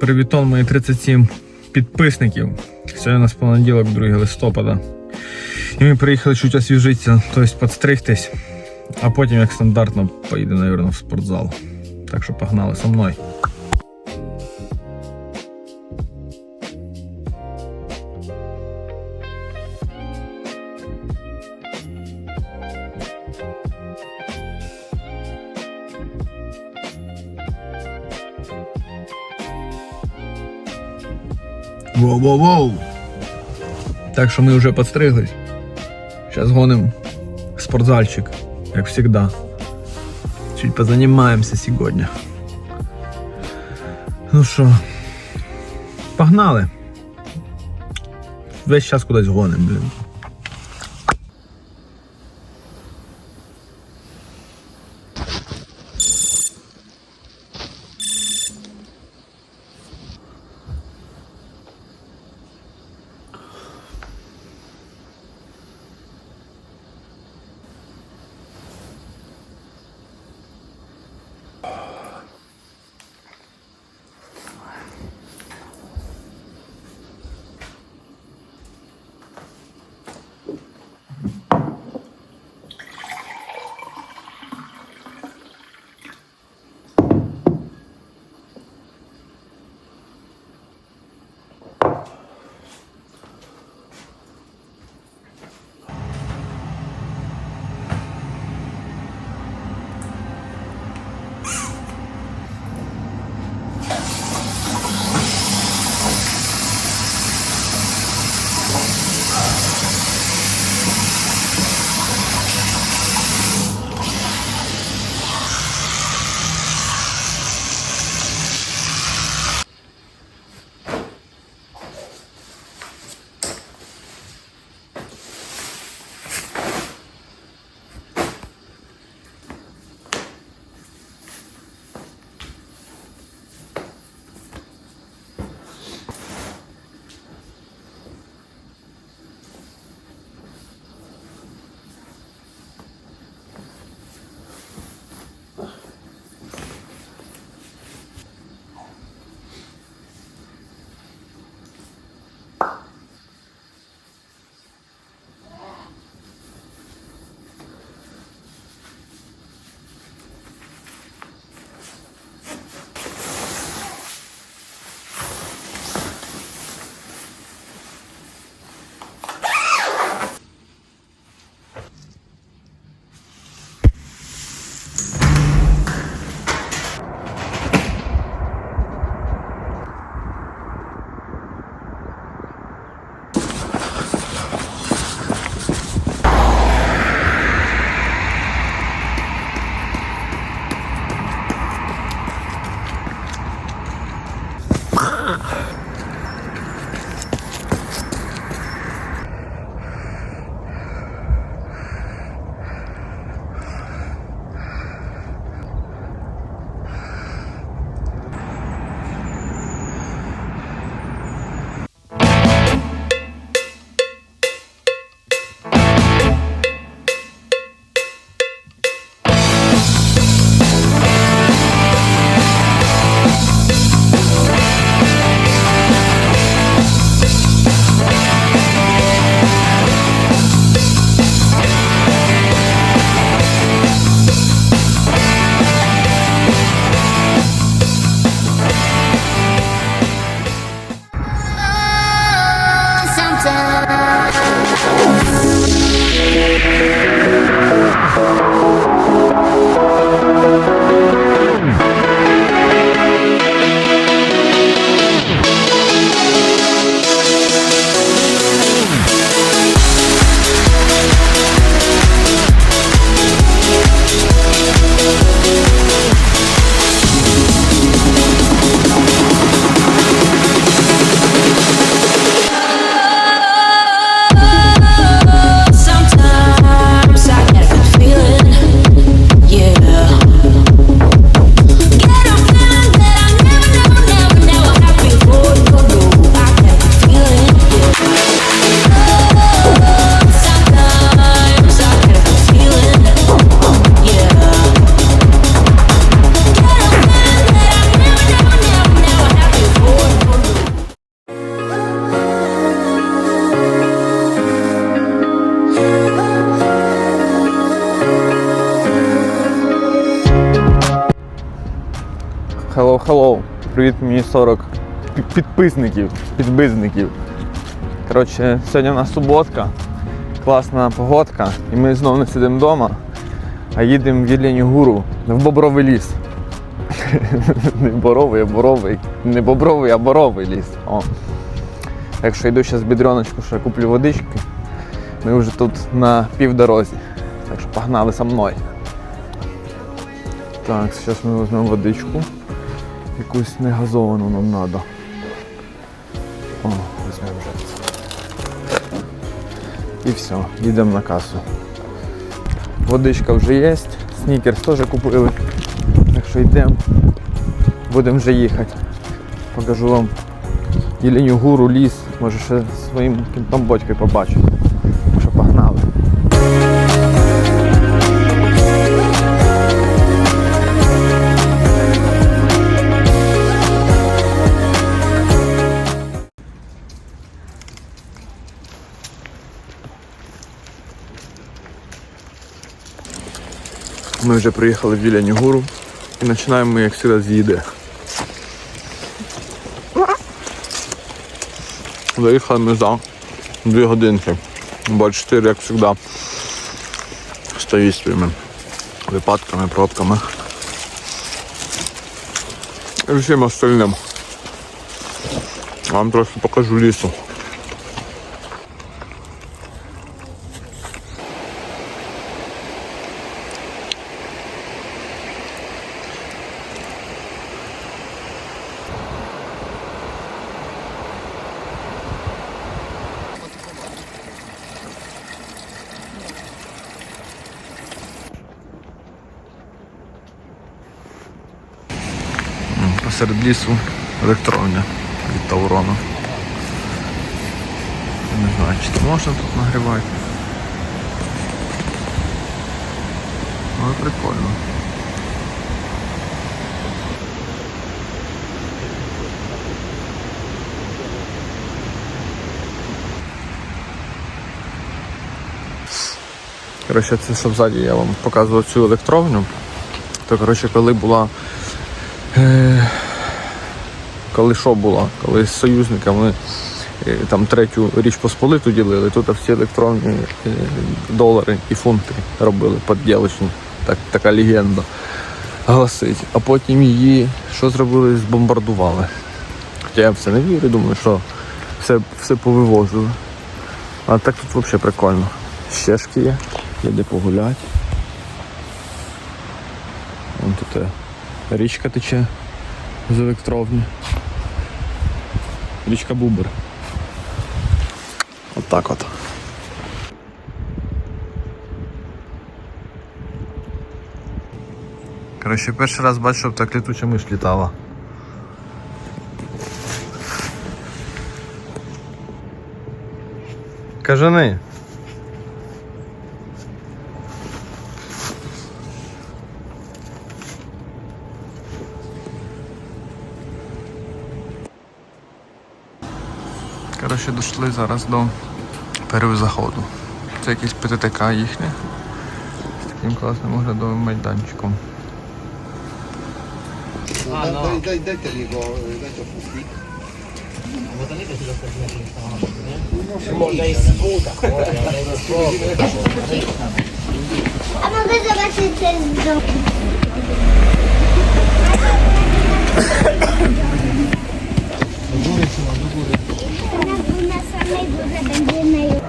Привітон мої 37 підписників. Сьогодні у нас понеділок, 2 листопада. І ми приїхали чуть освіжитися, тобто підстригтись, а потім, як стандартно, поїде, мабуть, в спортзал. Так що погнали со мною. Воу-воу-воу! Так що ми вже підстриглись. Зараз гоним в спортзальчик, як завжди. Чуть позанімаємося сьогодні. Ну що, погнали. Весь час кудись гоним, блін. Hello. Привіт мені 40 пі- підписників, підбизників. Коротше, сьогодні в нас суботка, класна погодка, і ми знову не сидимо вдома, а їдемо в Єлені Гуру в Бобровий ліс. Не боровий, а боровий. Не бобровий, а боровий ліс. О. Так що йду зараз бідреночку, ще куплю водички. Ми вже тут на півдорозі. Так що погнали со мною. Так, зараз ми візьмемо водичку. Якусь негазовану нам треба. О, візьмемо вже. І все, їдемо на касу. Водичка вже є, снікерс теж купили. Так що йдемо. Будемо вже їхати. Покажу вам Єленю гуру, ліс, може ще своїм кінтом бочкою побачу. Ми вже приїхали в Віляні гору і починаємо ми, як завжди, з їди. Заїхали ми за 2 годинки. Бо 4, як завжди, стоїть своїми випадками, пробками. І всім остальним. Вам трохи покажу лісу. Посеред лісу електроння від Таурона. Не знаю, чи то можна тут нагрівати. Але прикольно. Коротше, це що ззаді я вам показував цю електровню. То коротше, коли була Е, коли що було, коли з союзниками е, там третю річ Посполиту ділили, тут всі електронні е, долари і фунти робили подділочні. Так, така легенда гласить. А потім її що зробили? Збомбардували. Хоча я в це не вірю, думаю, що все, все повивозили. А так тут взагалі прикольно. Щешки є, є де погуляти. Вон тут е, річка тече з електровні. Річка Бубер. От так от. Коротше, перший раз бачу, щоб так літуча миш літала. Кажани. Коротше, дійшли зараз до перезаходу. Це якийсь ПТТК їхнє. З таким класним оглядовим майданчиком. Daj, daj, daj, dajte jego, dajte fuski. A mogę zobaczyć ten dom? Na, na samej górze będziemy już.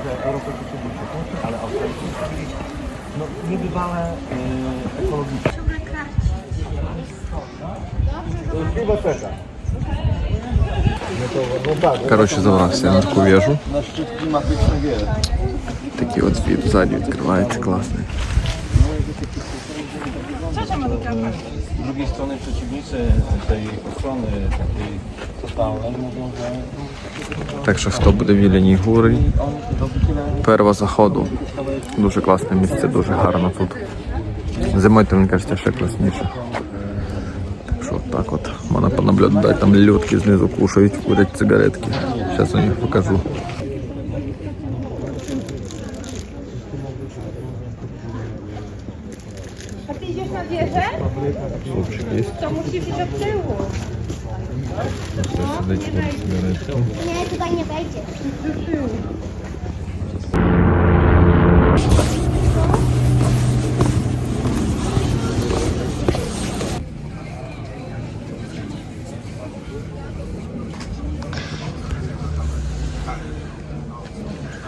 Коротше, забрався на таку вежу. Na szczyt klimatyczny wie. Такий от від ззаді відкривається класний. Z drugiej strony przeciwnicy tej ochrony takiej totalnej mówią, że Так що хто буде в Віляні Гури, перва заходу. Дуже класне місце, дуже гарно тут. Зимою то мені кажеться ще класніше. Так що так от можна понаблюдати, там льотки знизу кушають, курять цигаретки. Зараз я їх покажу. A ty idziesz na wieżę? Супчик є. To musisz iść дать сигаретку. Nie, chyba nie wejdzie.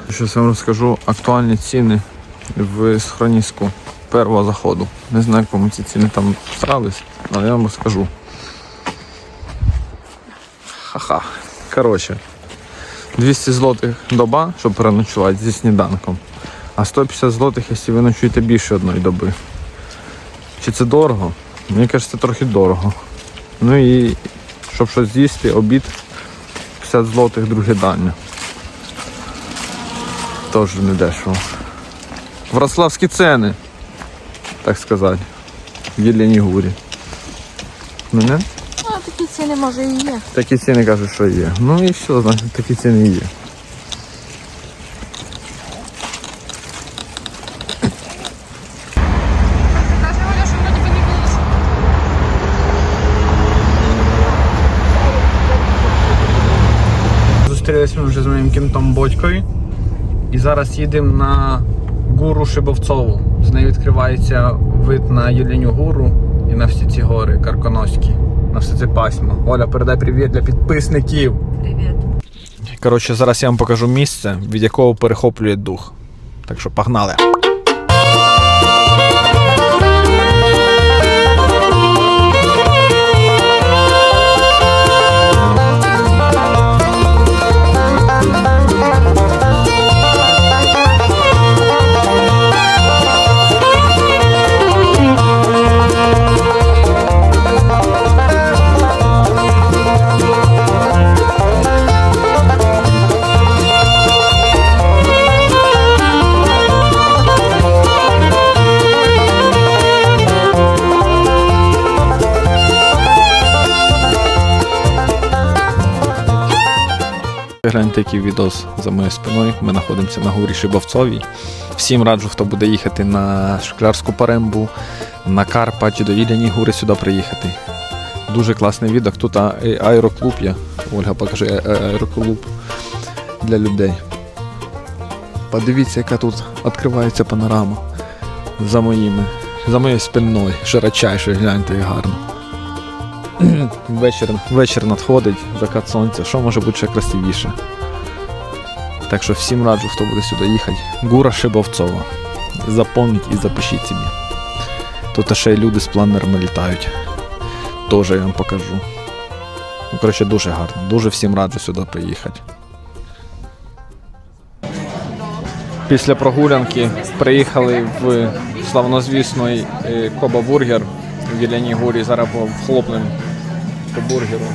Зараз я вам розкажу актуальні ціни в схроніску першого заходу. Не знаю, кому ці ціни там старались, але я вам розкажу. Ха-ха. Коротше, 200 злотих доба, щоб переночувати зі сніданком. А 150 злотих, якщо ви ночуєте більше одної доби. Чи це дорого? Мені кажеться, трохи дорого. Ну і щоб щось з'їсти, обід 50 злотих, друге дання. Теж не дешево. Вроцлавські ціни, так сказати. В Єлені Гурі. Ну? Ціни може і є. Такі ціни кажуть, що є. Ну і все, значить такі ціни є. Що. Зустрілися ми вже з моїм кінтом Бодькою. І зараз їдемо на гуру Шибовцову. З нею відкривається вид на Юліню гуру і на всі ці гори Карконоські, на все це пасьмо. Оля, передай привіт для підписників. Привіт. Коротше, зараз я вам покажу місце, від якого перехоплює дух. Так що погнали. Гляньте, який відос за моєю спиною. Ми знаходимося на горі Шибовцовій. Всім раджу, хто буде їхати на Шклярську парембу, на Карпаті, до Ілляні гори сюди приїхати. Дуже класний відок. Тут е, аероклуб є. Ольга покаже е- е- аероклуб для людей. Подивіться, яка тут відкривається панорама за моїми, за моєю спиною. Широчайше, гляньте, як гарно. Вечір, вечір надходить, закат сонця. Що може бути ще красивіше? Так що всім раджу, хто буде сюди їхати. Гура Шибовцова. Запомніть і запишіть собі. Тут ще й люди з планерами літають. Тоже я вам покажу. Ну, коротше, дуже гарно. Дуже всім раджу сюди приїхати. Після прогулянки приїхали в славнозвісний е, Коба Бургер в Єляні Горі. Зараз вхлопнемо по бургеру.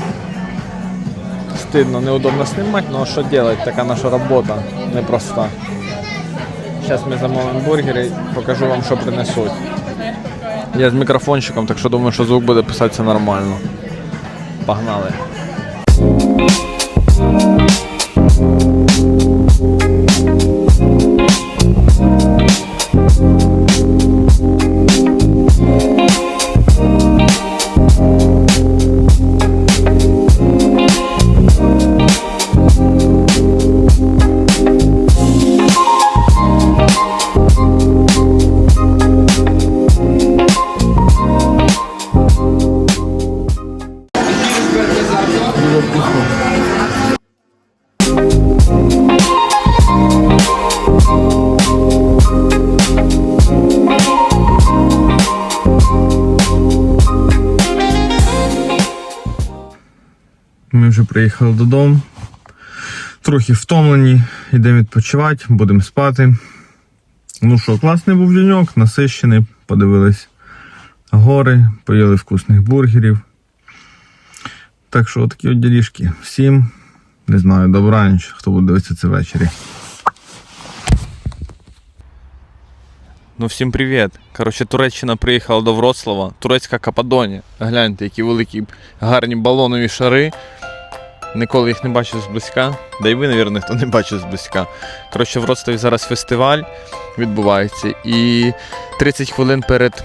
Стидно, неудобно снимать, але що делать, така наша робота непроста. Зараз ми замовимо бургери, покажу вам, що принесуть. Я з мікрофончиком, так що думаю, що звук буде писатися нормально. Погнали. Вже приїхали додому. Трохи втомлені, йдемо відпочивати, будемо спати. Ну що, класний був деньок, насищений, подивились гори, поїли вкусних бургерів. Так що такі от ділішки. Всім, не знаю, добраніч, хто буде дивитися це ввечері. Ну, всім привіт. Коротше, Туреччина приїхала до Вроцлава, турецька Кападонія. Гляньте, які великі гарні балонові шари. Ніколи їх не бачив зблизька. Да й ви, мабуть, ніхто не бачив зблизька. Коротше, в Вроцлаві зараз фестиваль відбувається. І 30 хвилин перед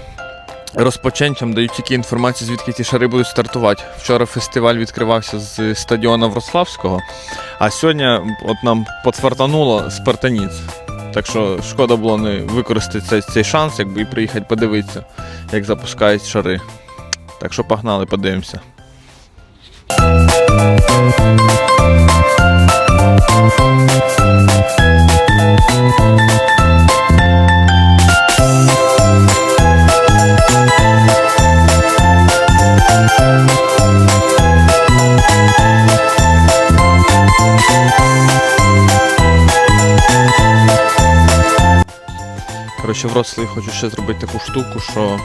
розпоченцям дають тільки інформацію, звідки ті шари будуть стартувати. Вчора фестиваль відкривався з стадіона Вроцлавського, а сьогодні от нам подфартануло Спартаніць. Так що шкода було не використати цей, цей шанс, якби і приїхати подивитися, як запускають шари. Так що погнали, подивимося. Коротше, в Роцлаві хочу ще зробити таку штуку, що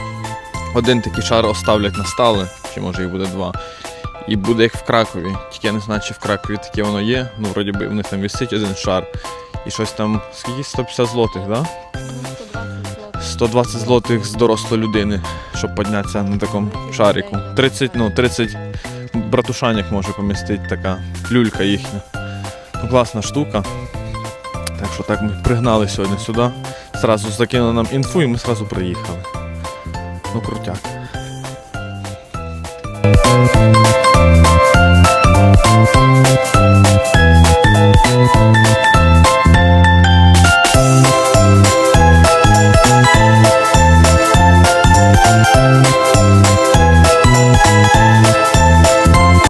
один такий шар оставлять на стале, чи може їх буде два. І буде як в Кракові. Тільки я не знаю, чи в Кракові таке воно є. Ну, вроді би, в них там висить один шар. І щось там, скільки 150 злотих, да? 120 злотих з дорослої людини, щоб піднятися на такому шарику. 30, ну, 30 братушанок може помістити така люлька їхня. Ну, класна штука. Так що так ми пригнали сьогодні сюди. Зразу закинули нам інфу і ми зразу приїхали. Ну, крутяк. Thank you.